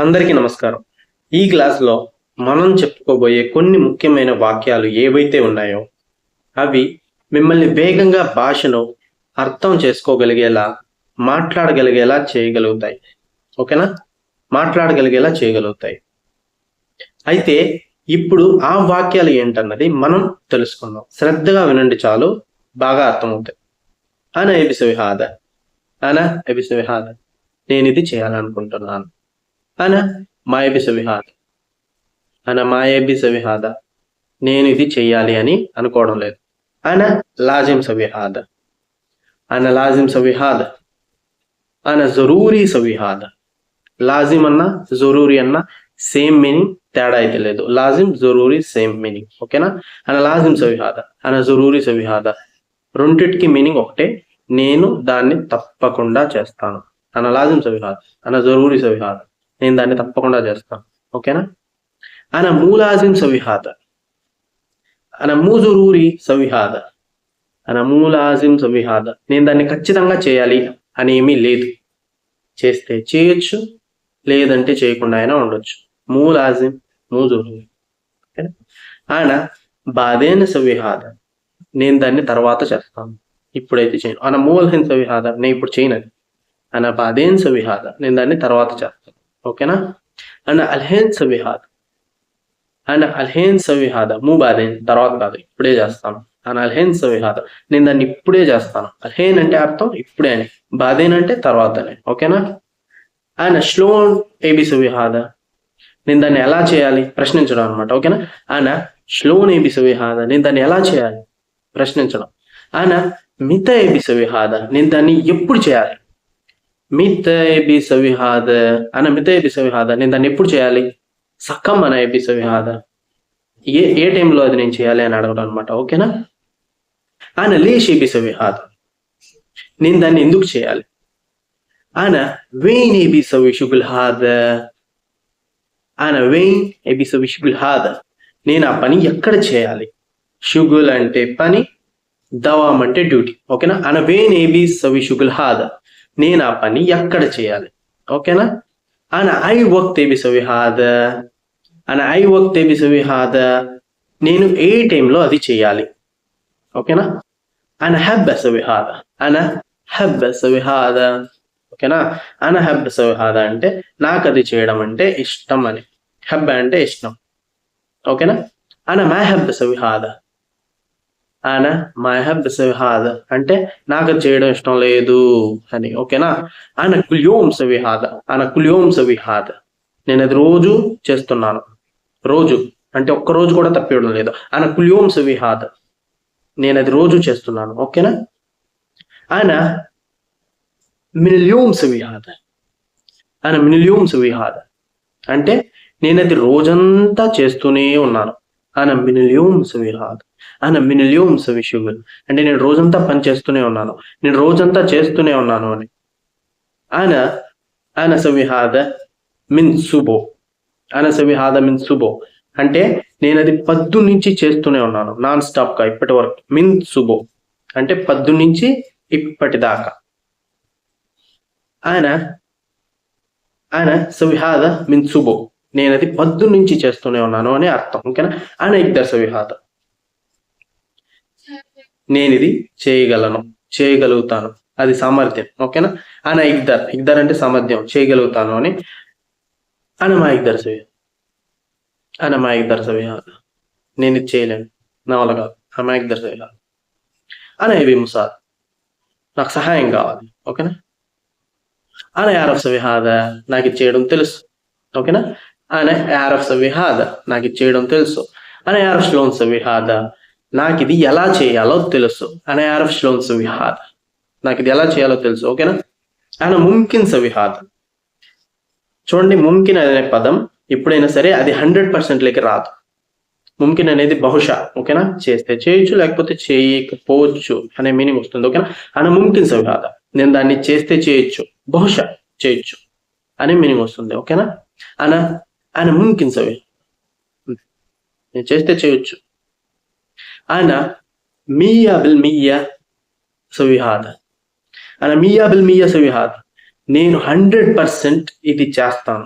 అందరికీ నమస్కారం. ఈ క్లాస్లో మనం చెప్పుకోబోయే కొన్ని ముఖ్యమైన వాక్యాలు ఏవైతే ఉన్నాయో అవి మిమ్మల్ని వేగంగా భాషను అర్థం చేసుకోగలిగేలా మాట్లాడగలిగేలా చేయగలుగుతాయి. ఓకేనా? మాట్లాడగలిగేలా చేయగలుగుతాయి. అయితే ఇప్పుడు ఆ వాక్యాలు ఏంటన్నది మనం తెలుసుకుందాం. శ్రద్ధగా వినండి చాలు బాగా అర్థమవుతాయి. అన ఎబిసవిహాద అన ఎబిసవిహాద నేను ఇది చేయాలనుకుంటున్నాను. అన మాయబి సవిహాద అన మాయబి సవిహాద నేను ఇది చెయ్యాలి అని అనుకోవడం లేదు. అన లాజిం సవిహాద అన లాజిం సవిహాద అన జరూరీ సవిహాద లాజిం అన్న జరూరీ అన్న సేమ్ మీనింగ్ తేడా అయితే లేదు. లాజిం జరూరీ సేమ్ మీనింగ్. ఓకేనా? అన లాజిం సవిహాద అన జరూరీ సవిహాద రెండిటికి మీనింగ్ ఒకటే. నేను దాన్ని తప్పకుండా చేస్తాను. అన లాజిం సవిహాద అన జరూరీ సవిహాద నేను దాన్ని తప్పకుండా చేస్తాను ఓకేనా? అన మూలాజిం సవిహాద అన మూజురూరి సవిహాద అన మూలాజిం సవిహాద నేను దాన్ని ఖచ్చితంగా చేయాలి అని ఏమీ లేదు. చేస్తే చేయొచ్చు లేదంటే చేయకుండా అయినా ఉండొచ్చు. మూలాజిం మూజురూరి. ఓకేనా? ఆయన బాధేన సవిహాద నేను దాన్ని తర్వాత చేస్తాను. ఇప్పుడైతే చేయను. అన మూలహీన సవిహాద నేను ఇప్పుడు చేయనది. అన బాధేన సవిహాద నేను దాన్ని తర్వాత చేస్తాను. ఓకేనా అండ్ అల్హేన్ సవిహాద్ అండ్ అల్హేన్ సవిహాద మూ బాధేన్ తర్వాత కాదు ఇప్పుడే చేస్తాను అండ్ అల్హేన్ సవిహాద నేను దాన్ని ఇప్పుడే చేస్తాను అల్హేన్ అంటే అర్థం ఇప్పుడే అని బాధేన్ అంటే తర్వాతనే ఓకేనా ఆయన శ్లోన్ ఏబి సవిహాద నేను దాన్ని ఎలా చేయాలి ప్రశ్నించడం అనమాట ఓకేనా ఆయన శ్లోన్ ఏబి సవిహాద నేను దాన్ని ఎలా చేయాలి ప్రశ్నించడం ఆయన మిత ఏబి సవిహాద నేను దాన్ని ఎప్పుడు చేయాలి మిత్ ఎబి సవిహాద. అన్న మిత ఎబి సవిహాద. నేను దాన్ని ఎప్పుడు చేయాలి? సక్కం అన ఏబి సవిహాద. ఏ ఏ టైంలో అది నేను చేయాలి అని అడగడం అనమాట ఓకేనా? ఆయన లేష్ ఎబి సవిహాద. నేను దాన్ని ఎందుకు చేయాలి? ఆయన వెయిన్ ఏబి సవిషుగుల్ హాద ఆయన వెయిన్ ఏబి సవిషుగుల్ హాద నేను ఆ పని ఎక్కడ చేయాలి? షుగుల్ అంటే పని దవాం అంటే డ్యూటీ. ఓకేనా? అన వెయిన్ ఏబి సవిషుగుల్ షుగుల్హాద నేను ఆ పని ఎక్కడ చేయాలి? ఓకేనా? అన ఐ వర్క్ తెబిసవి హాద. అన ఐ వర్క్ తెబిసవి హాద. నేను ఏ టైంలో అది చేయాలి? ఓకేనా? అన హెబ్బెసవి హాద. అన హెబ్బెసవి హాద. ఓకేనా? అన హెబ్బెసవి హాద అంటే నాకు అది చేయడం అంటే ఇష్టం అని. హెబ్బ అంటే ఇష్టం. ఓకేనా? అన మా హెబ్బెసవి హాద మై మహబ్ సవిహాద్ అంటే నాకు చేయడం ఇష్టం లేదు అని. ఓకేనా? ఆయన కుల్యోం సవిహాద ఆయన కుల్యోం సవిహాద్ నేను అది రోజు చేస్తున్నాను. రోజు. అంటే ఒక్క రోజు కూడా తప్పివ్వడం లేదు. ఆయన కుల్యోం సవిహాద్ నేను అది రోజు చేస్తున్నాను. ఓకేనా? ఆయన మినిల్యోం సవిహాద్ ఆయన మినిల్యోం సవిహాద్ అంటే నేను అది రోజంతా చేస్తూనే ఉన్నాను. ఆయన మినిల్యోం సవిహాద్ ఆయన మినిలియం సవిషుగుల్ అంటే నేను రోజంతా పని చేస్తూనే ఉన్నాను. నేను రోజంతా చేస్తూనే ఉన్నాను అని. ఆయన ఆయన సవిహాద మిన్ సుబో. ఆయన సవిహాద మిన్ సుబో. అంటే నేను అది పద్దు నుంచి చేస్తూనే ఉన్నాను. నాన్ స్టాప్గా ఇప్పటి వరకు. మిన్ సుబో. అంటే పద్దు నుంచి ఇప్పటిదాకా ఆయన ఆయన సవిహాద మిన్ సుబో. నేను అది పద్దు నుంచి చేస్తూనే ఉన్నాను అని అర్థం. ఓకేనా? ఆయన ఇద్దరు సవిహాద. నేను ఇది చేయగలను చేయగలుగుతాను. అది సామర్థ్యం ఓకేనా? అన ఇగ్దర్ ఇగ్దర్ అంటే సామర్థ్యం చేయగలుగుతాను అని. అన మా ఇగ్దర్ సవ్య. అన మా ఇగ్దర్ సవ్య. నేను ఇది చేయలేను. నా వల్ల కాదు. అన మా ఇద్దరు అన ఇవి ముసాద్ నాకు సహాయం కావాలి ఓకేనా? అన యారఫ్ సవిహాద నాకు ఇది చేయడం తెలుసు ఓకేనా? అన యారఫ్ సవిహాద నాకు ఇది చేయడం తెలుసు. అన యారఫ్ స్లోన్ సవిహాద నాకు ఇది ఎలా చేయాలో తెలుసు. అనే ఆర్ఫ్ శ్లోన్ సవిహాద్ నాకు ఇది ఎలా చేయాలో తెలుసు ఓకేనా? ఆయన ముంకిన్ సవిహాద చూడండి ముంకిన్ అనే పదం ఎప్పుడైనా సరే అది హండ్రెడ్ పర్సెంట్లోకి రాదు. ముంకిన్ అనేది బహుశా ఓకేనా? చేస్తే చేయొచ్చు లేకపోతే చేయకపోవచ్చు అనే మీనింగ్ వస్తుంది ఓకేనా? ఆయన ముంకిన్ సవిహాద నేను దాన్ని చేస్తే చేయొచ్చు బహుశా చేయొచ్చు అనే మీనింగ్ వస్తుంది ఓకేనా? ఆయన ఆయన ముంకిన్ సవి నేను చేస్తే చేయొచ్చు أنا مية بالمية أسوي هذا أنا مية بالمية أسوي هذا నేను హండ్రెడ్ పర్సెంట్ ఇది చేస్తాను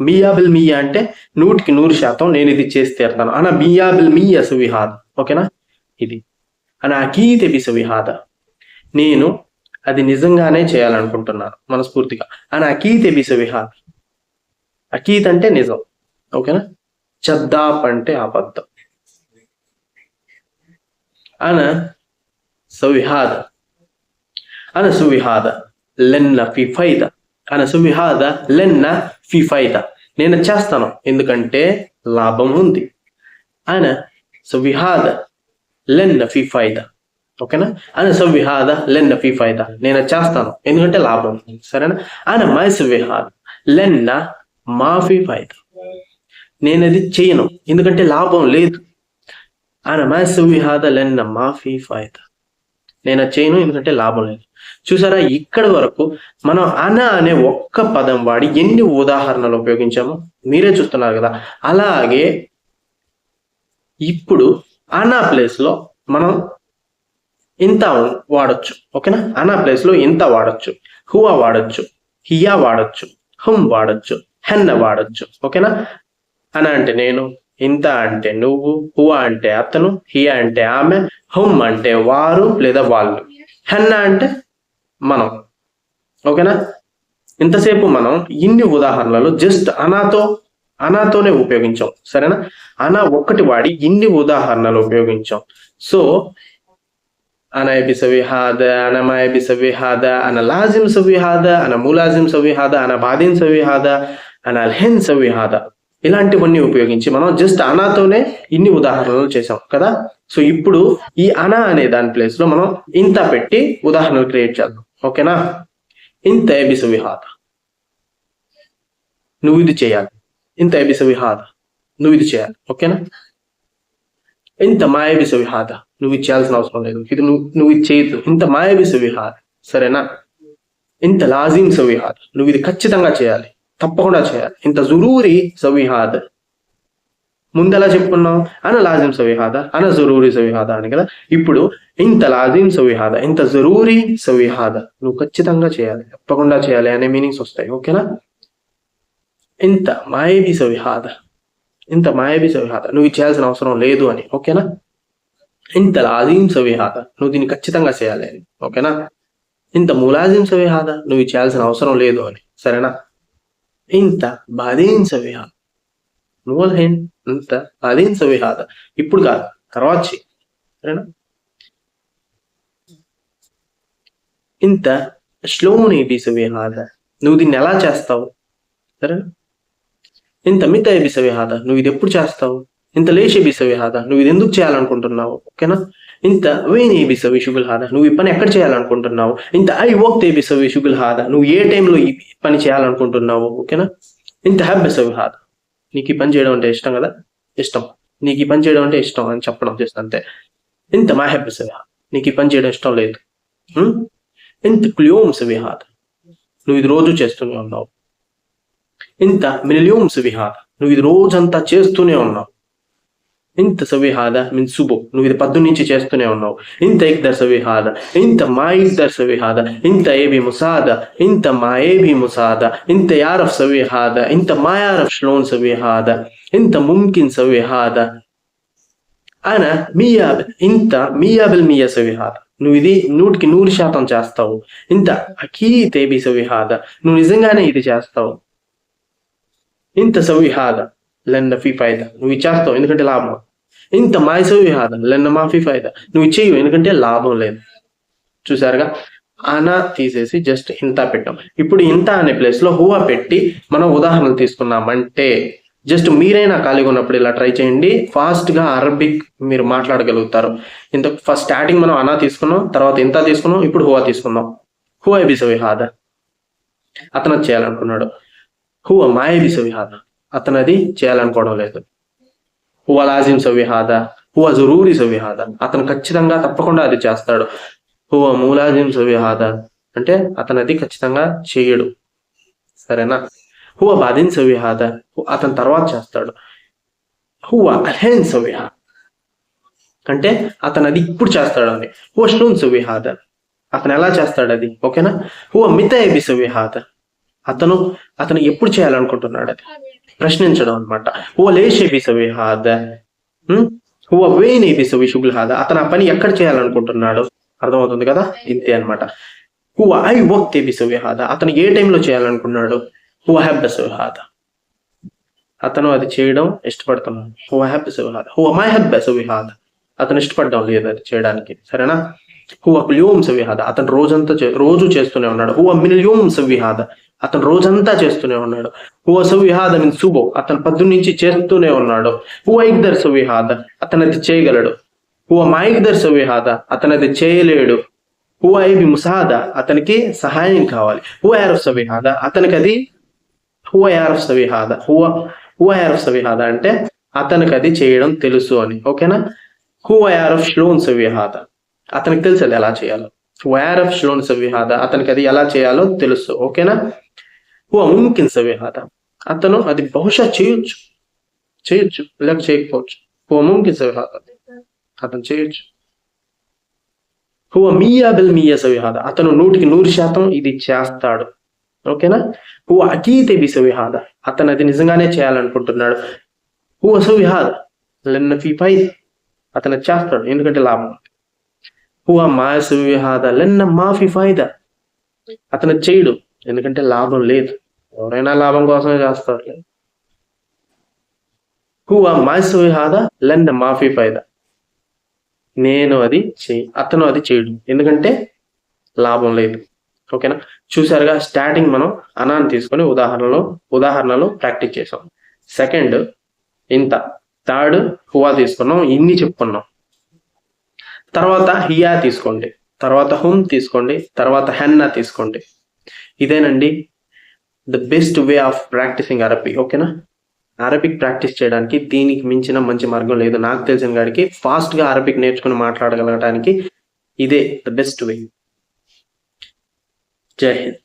మియాబిల్ మియా అంటే నూటికి నూరు శాతం నేను ఇది చేసి తీరుతాను అన మియాబిల్ మియా సువిహాద ఓకేనా ఇది అన అకీతే బి సువిహాద నేను అది నిజంగానే చేయాలనుకుంటున్నాను మనస్ఫూర్తిగా అన అకీతే బి సువిహాద అకీత్ అంటే నిజం ఓకేనా చద్దాప్ అంటే అబద్ధం అన సువిహాద అన సువిహాద లెన్న ఫి ఫైద అన సువిహాద లెన్న ఫి ఫైద నేను చేస్తాను ఎందుకంటే లాభం ఉంది అన సువిహాద లెన్న ఫీ ఫైదా ఓకేనా అన సువిహాద లెన్న ఫీ ఫైదా నేను చేస్తాను ఎందుకంటే లాభం ఉంది సరేనా అన మై సువిహాద లెన్న మా ఫి ఫైదా నేను అది చేయను ఎందుకంటే లాభం లేదు అన మై సువిహాద లెన్న మాఫీ ఫి నేను చేయను ఎందుకంటే లాభం లేదు చూసారా ఇక్కడి వరకు మనం అన అనే ఒక్క పదం వాడి ఎన్ని ఉదాహరణలు ఉపయోగించామో మీరే చూస్తున్నారు కదా అలాగే ఇప్పుడు అనా ప్లేస్లో మనం ఇంత వాడొచ్చు ఓకేనా అనా ప్లేస్లో ఇంత వాడొచ్చు హువా వాడొచ్చు హియా వాడొచ్చు హుమ్ వాడొచ్చు హెన్న వాడొచ్చు ఓకేనా అన అంటే నేను ఇంత అంటే నువ్వు హువా అంటే అతను హియా అంటే ఆమె హుమ్ అంటే వారు లేదా వాళ్ళు. హెన్న అంటే మనం. ఓకేనా? ఇంతసేపు మనం ఇన్ని ఉదాహరణలు జస్ట్ అనాతో అనాతోనే ఉపయోగించాం. సరేనా? అనా ఒక్కటి వాడి ఇన్ని ఉదాహరణలు ఉపయోగించాం. సో అన ఎబిసవి అన మా ఎబిసవి అన లాజిం సవిహాద అన ములాజిం సవిహాద అన బాదిన్ సవిహాద అన అల్హెన్ సవిహాద ఇలాంటివన్నీ ఉపయోగించి మనం జస్ట్ అనాతోనే ఇన్ని ఉదాహరణలు చేసాం కదా? సో ఇప్పుడు ఈ అనా అనే దాని ప్లేస్లో మనం ఇంత పెట్టి ఉదాహరణలు క్రియేట్ చేద్దాం ఓకేనా? ఇంత ఎబిసవి హాద నువ్వు ఇది చేయాలి. ఇంత ఎబిసవి హాద నువ్వు ఇది చేయాలి ఓకేనా? ఇంత మాయబిస విహాద నువ్వు ఇది చేయాల్సిన అవసరం లేదు. ఇది నువ్వు నువ్వు ఇది చేయొద్దు. ఇంత మాయబిస విహాద సరేనా? ఇంత లాజిం సవిహాద్ నువ్వు ఇది ఖచ్చితంగా చేయాలి. తప్పకుండా చేయాలి. ఇంత జురూరి సవిహాద్ ముందెలా చెప్పుకున్నాం అన లాజిం సవిహాద అన జరూరి సవిహాద అని కదా? ఇప్పుడు ఇంత లాజిం సవిహాద ఇంత జరూరి సవిహాద నువ్వు ఖచ్చితంగా చేయాలి. తప్పకుండా చేయాలి అనే మీనింగ్స్ వస్తాయి. ఓకేనా? ఇంత మాయబి సవిహాద ఇంత మాయబి సవిహాద నువ్వు చేయాల్సిన అవసరం లేదు అని ఓకేనా? ఇంత లాజిం సవిహాద నువ్వు దీన్ని ఖచ్చితంగా చేయాలి అని ఓకేనా? ఇంత ములాజిం సవిహాద నువ్వు చేయాల్సిన అవసరం లేదు అని సరేనా? ఇంత బాదీన్ సవిహాద నువ్వు హేన్ ఇంత బాదీన్ ఇప్పుడు కాదు తర్వాత సరేనా? ఇంత స్లోని బి సవిహాద నువ్వు దీన్ని ఎలా చేస్తావు? సరేనా? ఇంత మిత బిసవిహాద నువ్వు ఇది ఎప్పుడు చేస్తావు? ఇంత లేషే బిసవిహాద నువ్వు ఇది ఎందుకు చేయాలనుకుంటున్నావు? ఓకేనా? ఇంత వేనే బిసవి షుగుల్ హాదా? నువ్వు ఈ పని ఎక్కడ చేయాలనుకుంటున్నావు? ఇంత ఐ ఓక్తే బిసవి షుగుల్ హాద? నువ్వు ఏ టైంలో ఈ పని చేయాలనుకుంటున్నావు? ఓకేనా? ఇంత హ్యాబ్ బిసవి హాద. నీకు ఈ పని చేయడం అంటే ఇష్టం కదా? ఇష్టం. నీకు ఈ పని చేయడం అంటే ఇష్టం అని చెప్పడం చేస్తా అంతే ఇంత మా హ్యాబ్ బిసవి నీకు ఈ పని చేయడం ఇష్టం లేదు. ఇంత క్లియోమ్ సవిహాద నువ్వు ఇది రోజు చేస్తూనే ఉన్నావు. ఇంత మిలియోమ్ సవిహాద నువ్వు ఇది రోజంతా చేస్తూనే ఉన్నావు. ఇంత సవిహాద మీన్ సుబో. నువ్వు ఇది పద్దు నుంచి చేస్తూనే ఉన్నావు. ఇంత ఇక్దర్ సవిహాద ఇంత మా ఇక్దర్ సవిహాద ఇంత ఏబి ముసాద ఇంత మా ఏబి ముసాద ఇంత యారఫ్ సవిహాద ఇంత మా యారఫ్ ష్లోన్ సవిహాద ఇంత ముమ్కిన్ సవిహాద అన మియాబ్ ఇంత మియాబిల్ మియా సవిహాద నువ్వు ఇది నూటికి నూరు శాతం చేస్తావు. ఇంత అకీ తేబి సవిహాద నువ్వు నిజంగానే ఇది చేస్తావు. ఇంత సవిహాద లెన్న ఫీ ఫైదా. నువ్వు ఇచ్చేస్తావు ఎందుకంటే లాభం. ఇంత మాయ సవిహాద లెన్న మాఫీ ఫైదా. నువ్వు చేయవు ఎందుకంటే లాభం లేదు. చూసారుగా? అనా తీసేసి జస్ట్ ఇంత పెట్టాం. ఇప్పుడు ఇంత అనే ప్లేస్లో హువా పెట్టి మనం ఉదాహరణ తీసుకున్నామంటే జస్ట్ మీరైనా ఖాళీగా ఉన్నప్పుడు ఇలా ట్రై చేయండి. ఫాస్ట్గా అరబిక్ మీరు మాట్లాడగలుగుతారు. ఇంత ఫస్ట్ స్టార్టింగ్ మనం అనా తీసుకున్నాం తర్వాత ఇంత తీసుకున్నాం ఇప్పుడు హువా తీసుకుందాం. హువా బిసవిహాద అతను చేయాలనుకున్నాడు. హువ మాయబి సవిహాద అతను అది చేయాలనుకోవడం లేదు. హువ లాజిం సవిహాద హువ జరూరి సవిహాద అతను ఖచ్చితంగా తప్పకుండా అది చేస్తాడు. హువ మూలాజిం సవిహాద అంటే అతను అది ఖచ్చితంగా చేయడు. సరేనా? హువ బాధిన్ సవిహాద అతను తర్వాత చేస్తాడు. హువ అహెన్ సవిహాద అంటే అతను అది ఇప్పుడు చేస్తాడు అని హువ షూన్ సవిహాద అతను ఎలా చేస్తాడు అది? ఓకేనా? హువ మిత ఎబి సవిహాద అతను అతను ఎప్పుడు చేయాలనుకుంటున్నాడు అది? ప్రశ్నించడం అనమాట హువ లేషే బిసవి హాద? హువ వేనే బిసవి షుగుల్ అతను ఆ పని ఎక్కడ చేయాలనుకుంటున్నాడు? అర్థమవుతుంది కదా? ఇంతే అన్నమాట. హువ ఐ వర్క్ బిసవి హాద? అతను ఏ టైంలో చేయాలనుకున్నాడు హువ హ్యాబ్ బిసవి అతను అది చేయడం ఇష్టపడుతున్నాడు హువ హ్యాబ్ బిసవి హాద? హువ మై హ్యాబ్ బిసవి అతను ఇష్టపడడం లేదు అది చేయడానికి. సరేనా? హువ ల్యోమ్ సవిహాద అతను రోజంతా చే- రోజు చేస్తూనే ఉన్నాడు. హువ మిలియోమ్ సవిహాద అతను రోజంతా చేస్తూనే ఉన్నాడు. హువ సవిహాద మిన్ సుబో. అతను పద్దు నుంచి చేస్తూనే ఉన్నాడు. హువ ఇగ్దర్ సవిహాద అతను అది చేయగలడు. హువ మాయిగ్దర్ సవిహాద అతను అది చేయలేడు. హువ ఐబి ముసాద. అతనికి సహాయం కావాలి. హువ యారఫ్ సవిహాద అతనికి అది హువ యారఫ్ సవిహాద హువ హువ యారఫ్ సవిహాద అంటే అతనికి అది చేయడం తెలుసు అని. ఓకేనా? హువ యారఫ్ ష్లోన్ సవిహాద అతనికి తెలుసు అది ఎలా చేయాలో. వైర్ ఆఫ్ ష్లోన్ సవిహాద అతనికి అది ఎలా చేయాలో తెలుసు. ఓకేనా ఓ ముమ్కిన్ సవిహాద అతను అది బహుశా చేయొచ్చు. చేయొచ్చు. లేక చేయకపోవచ్చు. ఓ ముమ్కిన్ సవిహాద అతను చేయొచ్చు. హువ మియా బిల్ మియా సవిహాద అతను నూటికి నూరు శాతం ఇది చేస్తాడు. ఓకేనా హువ అకీతే బి సవిహాద అతను అది నిజంగానే చేయాలనుకుంటున్నాడు. హువ సవిహాద లెన్న ఫీ పై అతను చేస్తాడు. ఎందుకంటే లాభం. హువా మాస్ విహాద లెన్న మాఫీ ఫాయిదా అతను చేయడు ఎందుకంటే లాభం లేదు. ఎవరైనా లాభం కోసమే చేస్తారు. హువా మాయసు విహాద లెన్న మాఫీ ఫాయిదా నేను అది చేయి అతను అది చేయడు ఎందుకంటే లాభం లేదు. ఓకేనా? చూసారుగా స్టార్టింగ్ మనం అనాన్ని తీసుకొని ఉదాహరణలో ఉదాహరణలో ప్రాక్టీస్ చేసాం సెకండ్ ఇంత. థర్డ్ హువా తీసుకున్నాం ఇన్ని చెప్పుకున్నాం. తర్వాత హియా తీసుకోండి తర్వాత హుమ్ తీసుకోండి తర్వాత హెన్నా తీసుకోండి. ఇదేనండి the best way of practising Arabic ఓకేనా అరబిక్ ప్రాక్టీస్ చేయడానికి దీనికి మించిన మంచి మార్గం లేదు. నాకు తెలిసిన గాడికి ఫాస్ట్గా అరబిక్ నేర్చుకుని మాట్లాడగలగడానికి ఇదే ద బెస్ట్ వే జై హింద్.